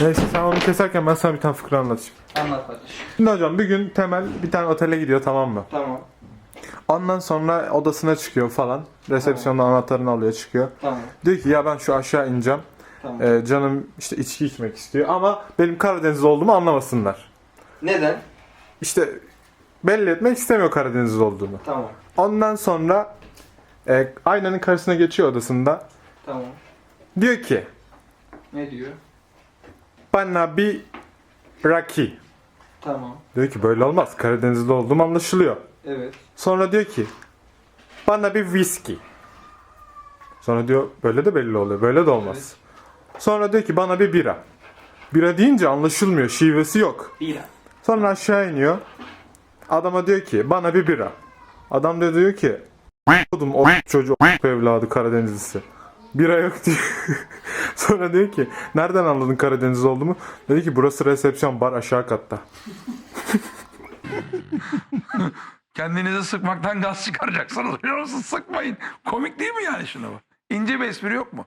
Neyse sen onu keserken ben sana bir tane fıkra anlatayım. Anlat kardeşim. Şimdi hocam bir gün Temel bir tane otele gidiyor tamam mı? Tamam. Ondan sonra odasına çıkıyor falan. Resepsiyonda anahtarını alıyor çıkıyor. Tamam. Diyor ki ya ben şu aşağı ineceğim. Tamam. Ee, canım işte içki içmek istiyor ama benim Karadenizli olduğumu anlamasınlar. Neden? İşte belli etmek istemiyor Karadenizli olduğunu. Tamam. Ondan sonra e, aynanın karşısına geçiyor odasında. Tamam. Diyor ki Ne diyor? Bana bir raki. Tamam. Diyor ki böyle olmaz. Karadenizli olduğum anlaşılıyor. Evet. Sonra diyor ki bana bir viski. Sonra diyor böyle de belli oluyor. Böyle de olmaz. Sonra diyor ki bana bir bira. Bira deyince anlaşılmıyor. Şivesi yok. Bira. Sonra aşağı iniyor. Adama diyor ki bana bir bira. Adam da diyor ki oğlum o çocuğu o evladı Karadenizlisi. Bira yok diyor. Sonra diyor ki nereden anladın Karadeniz olduğumu? Dedi ki burası resepsiyon bar aşağı katta. Kendinizi sıkmaktan gaz çıkaracaksınız biliyor musunuz? Sıkmayın. Komik değil mi yani şuna bak? İnce bir espri yok mu?